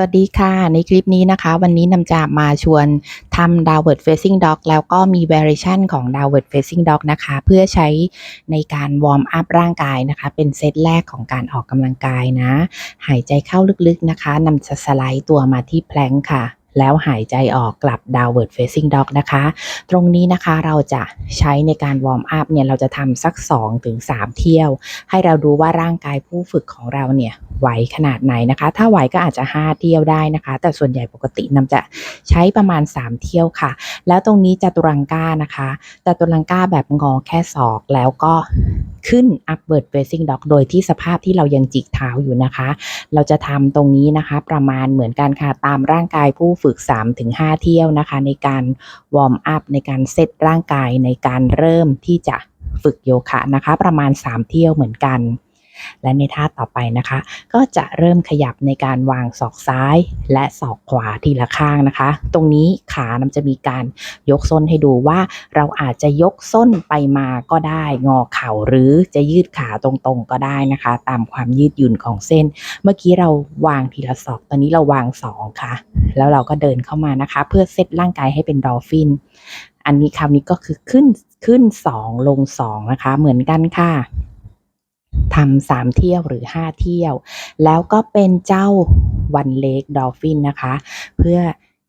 สวัสดีค่ะ ในคลิปนี้นะคะ วันนี้นำจะมาชวนทำ downward facing dog แล้วก็มี variation ของ downward facing dog นะคะ เพื่อใช้ในการวอร์มอัพร่างกายนะคะ เป็นเซตแรกของการออกกำลังกายนะ หายใจเข้าลึกๆนะคะนำจะสไลด์ตัวมาที่แพลงค่ะ แล้วหายใจออกกลับ downward facing dog นะคะ ตรงนี้นะคะเราจะใช้ในการวอร์มอัพเนี่ยเราจะทำสัก 2-3 เที่ยว ให้เราดูว่าร่างกายผู้ฝึกของเราเนี่ยไหวขนาดไหนนะคะ ถ้าไหวก็อาจจะ 5 เที่ยวได้นะคะ แต่ส่วนใหญ่ปกตินำจะใช้ประมาณ 3 เที่ยวค่ะ แล้วตรงนี้จัตุรังก้านะคะจัตุรังก้าแบบงอแค่ศอกแล้วก็ ขึ้น upward facing dog โดยที่สภาพที่เรายังจิกเท้าอยู่นะคะ เราจะทำตรงนี้นะคะ ประมาณเหมือนกันค่ะตามร่างกายผู้ฝึก 3-5 เที่ยวนะคะ ในการวอร์มอัพในการเซตร่างกายในการเริ่มที่จะฝึกโยคะนะคะ ประมาณ 3 เที่ยวเหมือนกัน และในท่าต่อไปนะคะ ก็จะเริ่มขยับในการวางศอกซ้ายและศอกขวาทีละข้างนะคะ ตรงนี้ขานำจะมีการยกส้นให้ดูว่าเราอาจจะยกส้นไปมาก็ได้งอเข่าหรือจะยืดขาตรงๆก็ได้นะคะ ตามความยืดหยุ่นของเส้น เมื่อกี้เราวางทีละศอกตอนนี้เราวางสองค่ะ แล้วเราก็เดินเข้ามานะคะ เพื่อเซตร่างกายให้เป็นดอลฟิน อันนี้คราวนี้ก็คือขึ้นขึ้นสองลงสองนะคะ เหมือนกันค่ะ ทำสามเที่ยวหรือห้าเที่ยว แล้วก็เป็นเจ้าวันเล็กดอลฟินนะคะ เพื่อ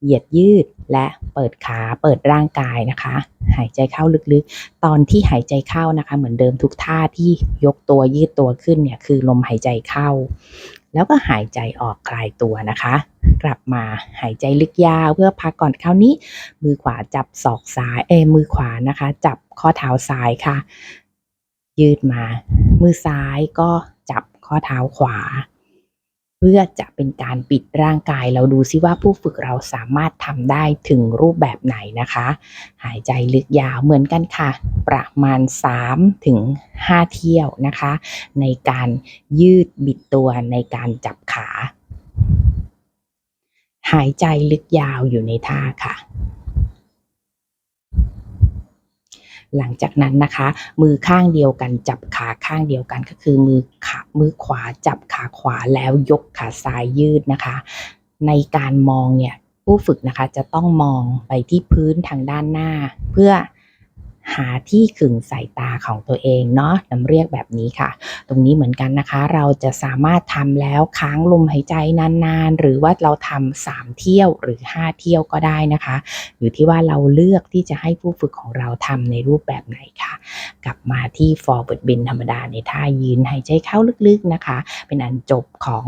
เหยียดยืดและเปิดขาเปิดร่างกายนะคะ หายใจเข้าลึกๆ ตอนที่หายใจเข้านะคะ เหมือนเดิมทุกท่าที่ยกตัวยืดตัวขึ้นเนี่ยคือลมหายใจเข้า แล้วก็หายใจออกคลายตัวนะคะ กลับมาหายใจลึกยาวเพื่อพักก่อนคราวนี้ มือขวาจับศอกซ้ายเอมือขวานะคะ จับข้อเท้าซ้ายค่ะ ยืดมา มือซ้ายก็จับข้อเท้าขวา เพื่อจะเป็นการปิดร่างกายเราดูซิว่าผู้ฝึกเราสามารถทำได้ถึงรูปแบบไหนนะคะ หายใจลึกยาวเหมือนกันค่ะ ประมาณ 3 ถึง 5 เที่ยวนะคะ ในการยืดบิดตัวในการจับขา หายใจลึกยาวอยู่ในท่าค่ะ หลังจากนั้นนะคะ มือข้างเดียวกันจับขาข้างเดียวกันก็คือมือขามือขวาจับขาขวาแล้วยกขาซ้ายยืดนะคะ ในการมองเนี่ยผู้ฝึกนะคะจะต้องมองไปที่พื้นทางด้านหน้า เพื่อ หาที่ขึงสายตาของตัวเองเนาะนำเรียกแบบนี้ค่ะ ตรงนี้เหมือนกันนะคะ เราจะสามารถทำแล้วค้างลมหายใจนานๆ หรือว่าเราทำสามเที่ยวหรือ 5 เที่ยวก็ได้นะคะ อยู่ที่ว่าเราเลือกที่จะให้ผู้ฝึกของเราทำในรูปแบบไหนค่ะ กลับมาที่ forward bend ธรรมดาในท่ายืนหายใจเข้าลึกๆนะคะ เป็นอันจบของ